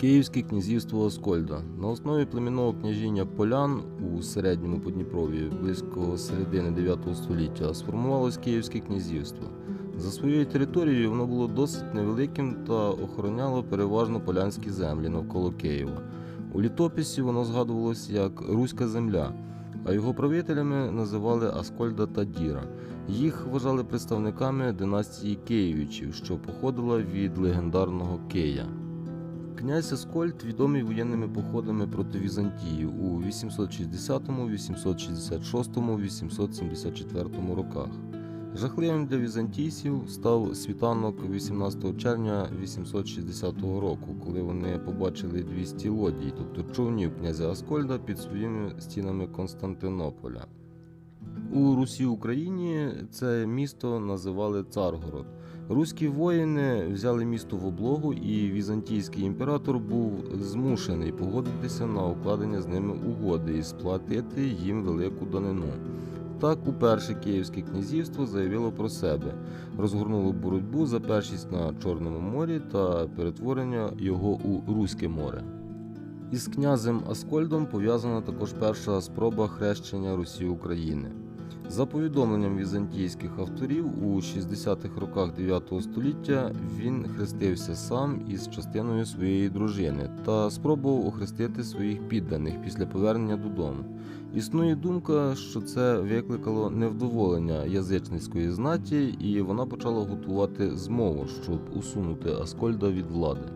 Київське князівство Оскольда на основі племінного княжіння полян у середньому Подніпров'ї близько середини 9 століття сформувалось Київське князівство. За своєю територією воно було досить невеликим та охороняло переважно полянські землі навколо Києва. У літописі воно згадувалось як Руська земля, а його правителями називали Аскольда та Діра. Їх вважали представниками династії Києвичів, що походила від легендарного Кия. Князь Аскольд відомий воєнними походами проти Візантії у 860, 866, 874 роках. Жахливим для візантійців став світанок 18 червня 860 року, коли вони побачили 200 лодій, тобто човнів князя Аскольда під своїми стінами Константинополя. У Русі Україні це місто називали Царгород. Руські воїни взяли місто в облогу, і візантійський імператор був змушений погодитися на укладення з ними угоди і сплатити їм велику данину. Так, уперше Київське князівство заявило про себе, розгорнуло боротьбу за першість на Чорному морі та перетворення його у Руське море. Із князем Аскольдом пов'язана також перша спроба хрещення Русі України. За повідомленням візантійських авторів, у 60-х роках 9 століття він хрестився сам із частиною своєї дружини та спробував охрестити своїх підданих після повернення додому. Існує думка, що це викликало невдоволення язичницької знаті, і вона почала готувати змову, щоб усунути Аскольда від влади.